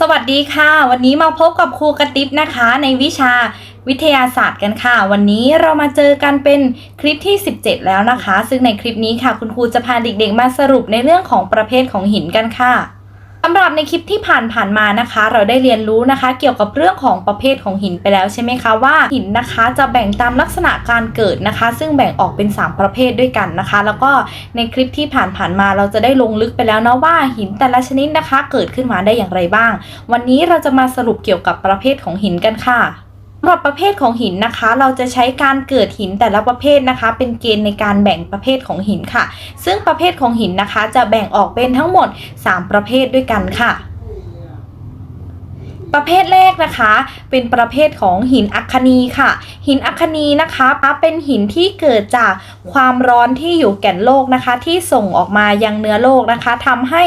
สวัสดีค่ะ วันนี้มาพบกับครูกระติบนะคะ ในวิชาวิทยาศาสตร์กันค่ะ วันนี้เรามาเจอกันเป็นคลิปที่ 17 แล้วนะคะ ซึ่งในคลิปนี้ค่ะ คุณครูจะพาเด็กๆมาสรุปในเรื่องของประเภทของหินกันค่ะ สำหรับในคลิปที่ผ่านผ่านๆมานะคะ เราได้เรียนรู้นะคะ เกี่ยวกับเรื่องของประเภทของหินไปแล้วใช่ไหมคะว่าหินนะคะจะแบ่งตามลักษณะการเกิดนะคะ ซึ่งแบ่งออกเป็น 3 ประเภทด้วยกันนะคะ แล้วก็ในคลิปที่ผ่านผ่านๆมาเราจะได้ลงลึกไปแล้วเนาะว่าหินแต่ละชนิดนะคะ เกิดขึ้นมาได้อย่างไรบ้าง วันนี้เราจะมาสรุปเกี่ยวกับประเภทของหินกันค่ะำหรับประเภทของหินนะคะ เราจะใช้การเกิดหินแต่ละประเภทนะคะ เป็นเกณฑ์ในการแบ่งประเภทของหินค่ะ ซึ่งประเภทของหินนะคะ จะแบ่งออกเป็นทั้งหมด 3 ประเภทด้วยกันค่ะ ประเภทแรกนะคะ เป็นประเภทของหินอัคนีค่ะ หินอัคนีนะคะเป็นหินที่เกิดจากความร้อนที่อยู่แก่นโลกนะคะ ที่ส่งออกมายังเนื้อโลกนะคะทำให้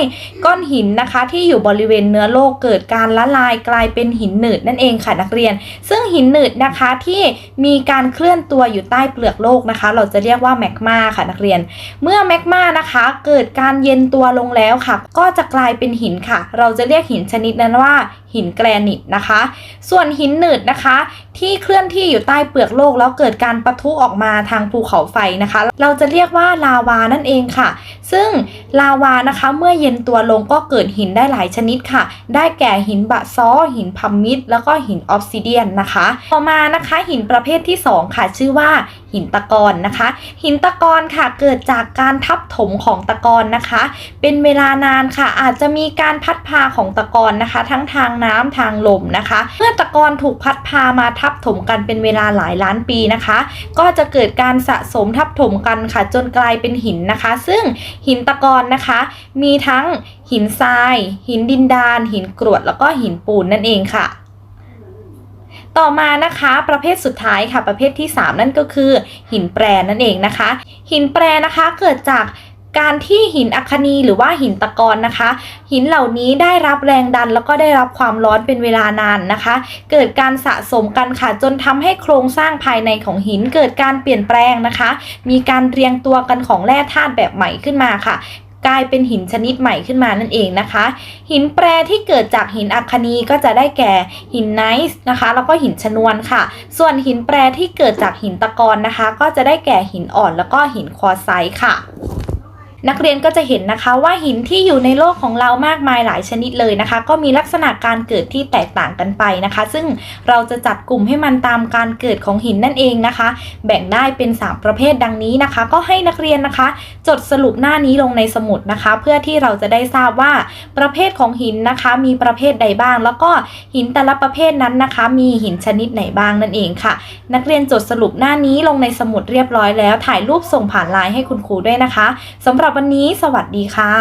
ก้อนหินนะคะที่อยู่บริเวณเนื้อโลกเกิดการละลายกลายเป็นหินหนืดนั่นเองค่ะนักเรียน ซึ่งหินหนืดนะคะที่มีการเคลื่อนตัวอยู่ใต้เปลือกโลกนะคะ เราจะเรียกว่าแมกมาค่ะนักเรียน เมื่อแมกมานะคะเกิดการเย็นตัวลงแล้วค่ะ ก็จะกลายเป็นหินค่ะ เราจะเรียกหินชนิดนั้นว่าหินแกรนิตนะคะ ส่วนหินหนืดนะคะ ที่เคลื่อนที่อยู่ใต้เปลือกโลกแล้วเกิดการปะทุออกมาทางภูเขาไฟนะคะ เราจะเรียกว่าลาวานั่นเองค่ะ ซึ่งลาวานะคะเมื่อเย็นตัวลงก็เกิดหินได้หลายชนิดค่ะ ได้แก่หินบะซ้อ หินพัมมิดแล้วก็หินออฟซิเดียนนะคะ ต่อมานะคะหินประเภทที่ 2 ค่ะ ชื่อว่าหินตะกอนนะคะ หินตะกอนค่ะเกิดจากการทับถมของตะกอนนะคะ เป็นเวลานานค่ะ อาจจะมีการพัดพาของตะกอนนะคะ ทั้งทางน้ำทางลมนะคะ เมื่อตะกอนถูกพัดพามาทับถมกันเป็นเวลาหลายล้านปีนะคะ ก็จะเกิดการสะสมทับถมกันค่ะ จนกลายเป็นหินนะคะ ซึ่งหินตะกอนนะคะ มีทั้งหินทราย หินดินดาน หินกรวดแล้วก็หินปูนนั่นเองค่ะ ต่อมานะคะประเภทสุดท้ายค่ะประเภทที่ 3 นั่นก็คือ หินแปรนั่นเองนะคะ หินแปรนะคะเกิดจากการที่หินอัคนีหรือว่าหินตะกอนนะคะ หินเหล่านี้ได้รับแรงดันแล้วก็ได้รับความร้อนเป็นเวลานานนะคะ เกิดการสะสมกันค่ะ จนทำให้โครงสร้างภายในของหินเกิดการเปลี่ยนแปลงนะคะ มีการเรียงตัวกันของแร่ธาตุแบบใหม่ขึ้นมาค่ะ กลายเป็นหินชนิดใหม่ขึ้นมานั่นเองนะคะ หินแปรที่เกิดจากหินอัคนีก็จะได้แก่หินไนซ์นะคะ แล้วก็หินชนวนค่ะ ส่วนหินแปรที่เกิดจากหินตะกอนนะคะ ก็จะได้แก่หินอ่อนแล้วก็หินควอไซค่ะ นักเรียนก็จะเห็นนะคะว่าหินที่อยู่ในโลกของเรามากมายหลายชนิดเลยนะคะ ก็มีลักษณะการเกิดที่แตกต่างกันไปนะคะ ซึ่งเราจะจัดกลุ่มให้มันตามการเกิดของหินนั่นเองนะคะ แบ่งได้เป็น 3 ประเภทดังนี้นะคะ ก็ให้นักเรียนนะคะ จดสรุปหน้านี้ลงในสมุดนะคะ เพื่อที่เราจะได้ทราบว่าประเภทของหินนะคะ มีประเภทใดบ้าง แล้วก็หินแต่ละประเภทนั้นนะคะ มีหินชนิดไหนบ้างนั่นเองค่ะ นักเรียนจดสรุปหน้านี้ลงในสมุดเรียบร้อยแล้ว ถ่ายรูปส่งผ่านไลน์ให้คุณครูด้วยนะคะสำหรับวันนี้สวัสดีค่ะ